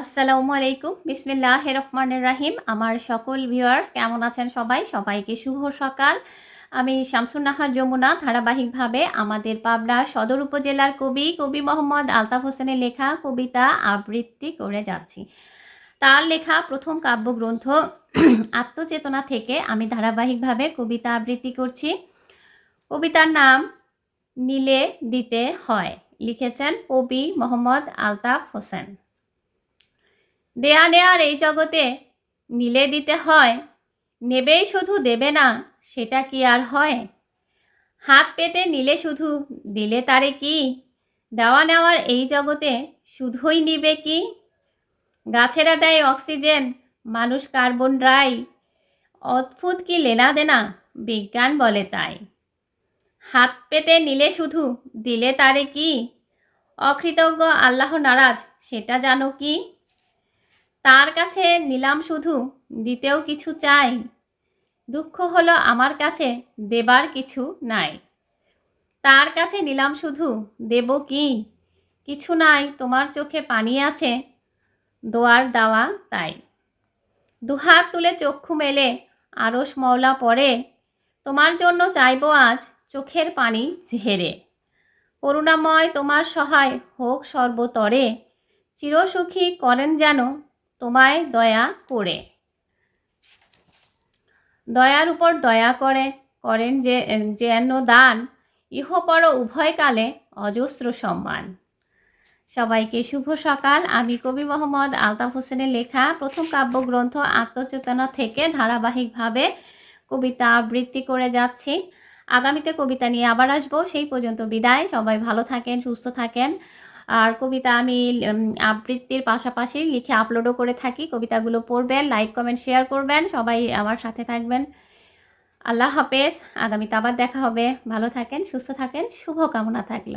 আসসালামু আলাইকুম। বিসমিল্লাহ রহমানের রাহিম। আমার সকল ভিউয়ার্স কেমন আছেন সবাই? সবাইকে শুভ সকাল। আমি শামসুন্নাহার যমুনা, ধারাবাহিকভাবে আমাদের পাবনা সদর উপজেলার কবি কবি মোহাম্মদ আলতাফ হোসেনের লেখা, কবিতা আবৃত্তি করে যাচ্ছি। তার লেখা প্রথম কাব্যগ্রন্থ, আত্মচেতনা থেকে আমি ধারাবাহিকভাবে কবিতা আবৃত্তি করছি। কবিতার নাম, নীলে দিতে হয়, লিখেছেন কবি মোহাম্মদ আলতাফ হোসেন। দেয়া নেয়ার এই জগতে নিলে দিতে হয়, নেবেই শুধু দেবে না, সেটা কি আর হয়? হাত পেতে নিলে শুধু দিলে তারে কি? দেওয়া নেওয়ার এই জগতে শুধুই নিবে কি? গাছেরা দেয় অক্সিজেন, মানুষ কার্বন ডাই অদ্ভুত কি লেনা দেনা, বিজ্ঞান বলে তাই। হাত পেতে নিলে শুধু দিলে তারে কি? অকৃতজ্ঞ আল্লাহ নারাজ, সেটা জানো কি? তার কাছে নিলাম শুধু, দিতেও কিছু চাই। দুঃখ হলো আমার কাছে দেবার কিছু নাই। তার কাছে নিলাম শুধু, দেব কি? কিছু নাই, তোমার চোখে পানি আছে, দোয়ার দাওয়া তাই। দুহাত তুলে চক্ষু মেলে আরস মওলা পরে তোমার জন্য চাইব আজ চোখের পানি ঝেড়ে। করুণাময় তোমার সহায় হোক সর্বতরে। চিরসুখী করেন যেন তোমায় দয়া করে। দয়ার উপর দয়া করে, করেন যে, যেন দান। ইহপর উভয়কালে অজস্র সম্মান। সবাইকে শুভ সকাল। আমি কবি মোহাম্মদ আলতাফ হোসেনের লেখা প্রথম কাব্যগ্রন্থ আত্মচেতনা থেকে ধারাবাহিকভাবে কবিতা আবৃত্তি করে যাচ্ছি। আগামীতে কবিতা নিয়ে আবার আসব। সেই পর্যন্ত বিদায়। সবাই ভালো থাকেন, সুস্থ থাকেন। আর কবিতা আমি আবৃত্তির পাশাপাশি লিখে আপলোডও করে থাকি। কবিতাগুলো পড়বেন লাইক কমেন্ট শেয়ার করবেন। সবাই আমার সাথে থাকবেন। আল্লাহ হাফেজ। আগামীতে আবার দেখা হবে। ভালো থাকেন, সুস্থ থাকেন। শুভ কামনা থাকল।